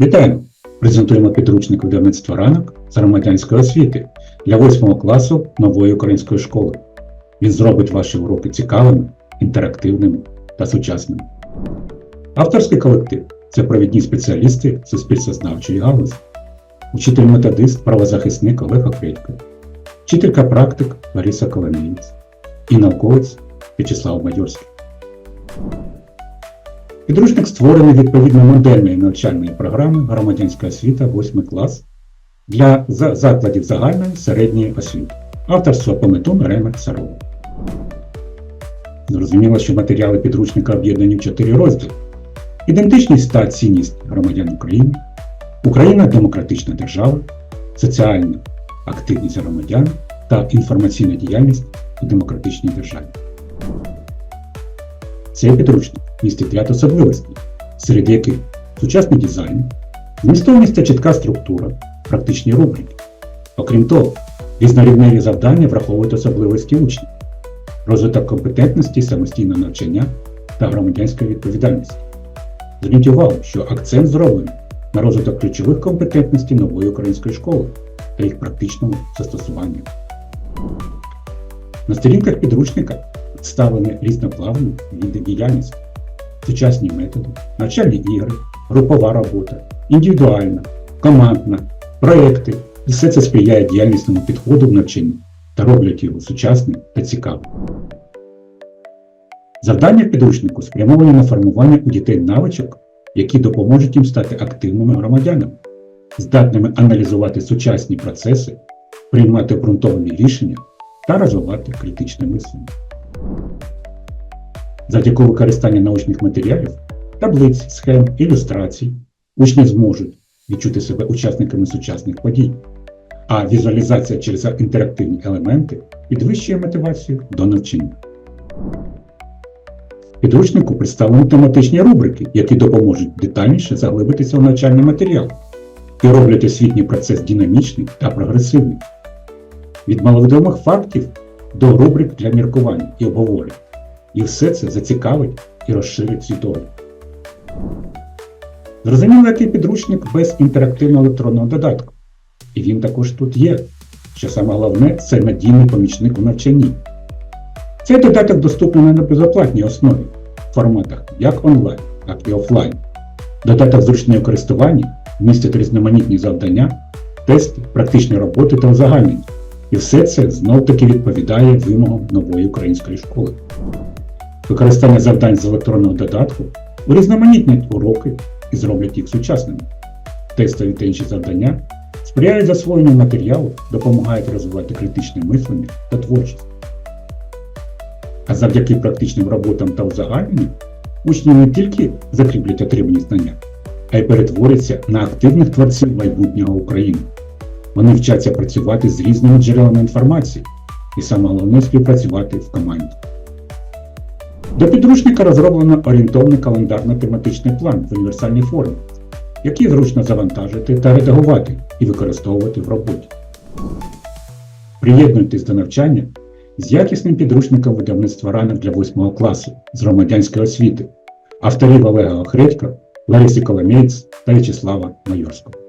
Вітаємо! Презентуємо підручник видавництва ранок з громадянської освіти для 8 класу нової української школи. Він зробить ваші уроки цікавими, інтерактивними та сучасними. Авторський колектив це провідні спеціалісти суспільствознавчої галузі, учитель-методист, правозахисник Олег Окредько, вчителька практик Лариса Коломієць і науковець В'ячеслав Майорський. Підручник створений відповідно модельної навчальної програми Громадянська освіта 8 клас для закладів загальної середньої освіти. Авторство Пометун Ремер Сарова. Зрозуміло, що матеріали підручника об'єднані в чотири розділи: ідентичність та цінність громадян України, Україна демократична держава, соціальна активність громадян та інформаційна діяльність у демократичній державі. Цей підручник містить ряд особливостей, серед яких сучасний дизайн, змістовність та чітка структура, практичні рубрики. Окрім того, різнорівневі завдання враховують особливості учнів, розвиток компетентності, самостійного навчання та громадянської відповідальності. Зверніть увагу, що акцент зроблений на розвиток ключових компетентностей нової української школи та їх практичному застосуванню. На сторінках підручника представлені різноплавні види діяльності, сучасні методи, навчальні ігри, групова робота, індивідуальна, командна, проекти. І все це сприяє діяльнісному підходу в навчанні та роблять його сучасним та цікавим. Завдання підручнику спрямовані на формування у дітей навичок, які допоможуть їм стати активними громадянами, здатними аналізувати сучасні процеси, приймати обґрунтовані рішення та розвивати критичне мислення. Завдяки використанню научних матеріалів, таблиць, схем, ілюстрацій, учні зможуть відчути себе учасниками сучасних подій, а візуалізація через інтерактивні елементи підвищує мотивацію до навчання. Підручнику представлені тематичні рубрики, які допоможуть детальніше заглибитися в навчальний матеріал і роблять освітній процес динамічним та прогресивним. Від маловідомих фактів до рубрик для міркувань і обговорень. І все це зацікавить і розширить світогляд. Зрозуміло, який підручник без інтерактивного електронного додатку. І він також тут є. Що саме головне, це надійний помічник у навчанні. Цей додаток доступний на безоплатній основі в форматах як онлайн, так і офлайн. Додаток зручного користування містить різноманітні завдання, тести, практичні роботи та узагальнення. І все це знов-таки відповідає вимогам нової української школи. Використання завдань з електронного додатку урізноманітнять уроки і зроблять їх сучасними. Тестові та інші завдання сприяють засвоєнню матеріалу, допомагають розвивати критичне мислення та творчість. А завдяки практичним роботам та узагальненню учні не тільки закріплять отримані знання, а й перетворяться на активних творців майбутнього України. Вони вчаться працювати з різними джерелами інформації і саме головне співпрацювати в команді. До підручника розроблено орієнтовний календарно-тематичний план в універсальній формі, який зручно завантажити та редагувати і використовувати в роботі. Приєднуйтесь до навчання з якісним підручником видавництва ранок для 8 класу з громадянської освіти, авторів Олега Охредька, Ларисі Коломієць та В'ячеслава Майорського.